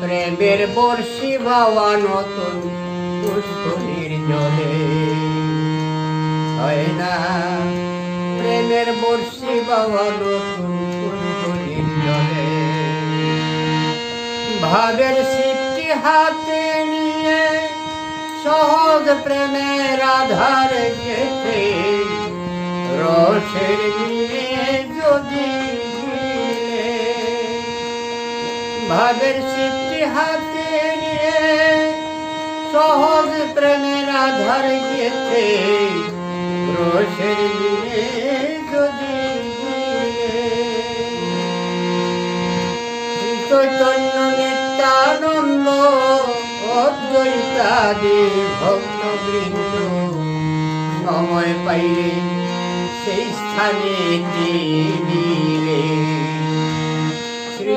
প্রেমের বর্ষি বাবা নতুন পুষ্করির জলে। হয় না, প্রেমের বর্ষি বাবা নতুন পুষ্করির জলে। ভাবের সিদ্ধি হাতে নিয়ে সহজ প্রেমের আধার যেতে রসের নিয়ে যদি ভাবের সিদ্ধি হাতে নিয়ে সহজ প্রেমের আধার যেতে রসের নিয়ে যদি চৈতন্য নিত্যানন্দ অদ্বৈতাদি ভক্তবৃন্দ সময় পাইলে সেই স্থানে দিলে শ্রী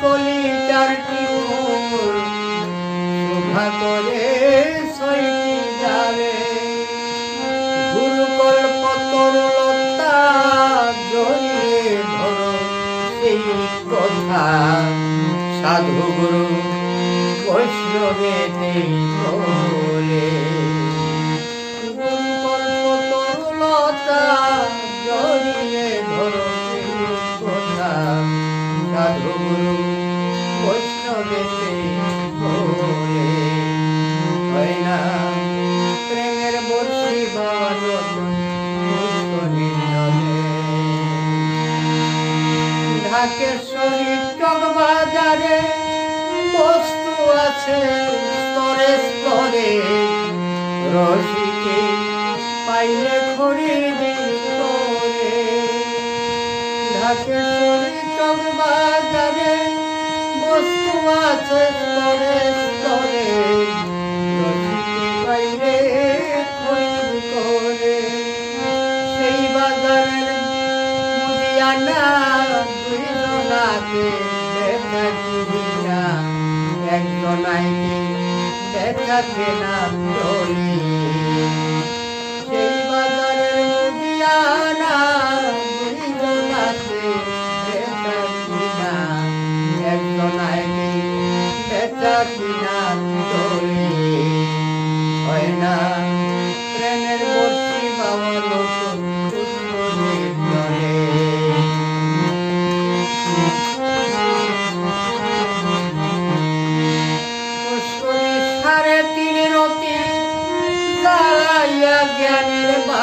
কলি চারটি ফুল শোভা করে ছয়টি ডালে গুরুকল্প তরুলতা জড়িয়ে ধরো সেই কথা সাধু গুরু তরুলতা জড়িয়ে স্তরে স্তরে। রসিকে পাইলে খরিদি করে ঢাকেশ্বরী চক বাজারে, বস্তু আছে স্তরে স্তরে। রসিকে পাইলে করে সেই বাজারের একজনাইকে দেখা না চলি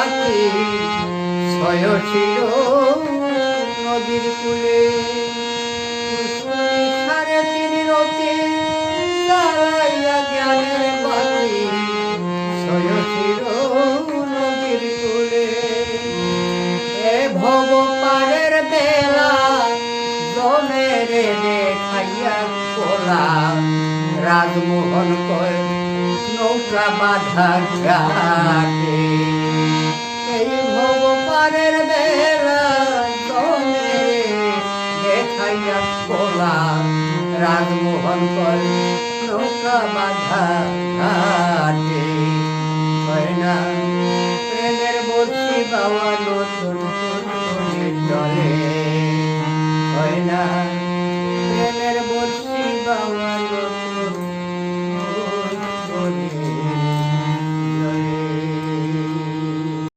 বাতি ছয় ছিল নদীর কূলে। সাড়ে তিন রতি জ্বালাইয়া জ্ঞানের বাতি রাজমোহন কয় নৌকা বাধা ঘাটে। রাতের বেলা দেখাইয়া খোলা রাজমোহন কর, নৌকা বাধা ঘাটে। না, প্রেমের বস্তি বাবা নতুন জলে হয় না।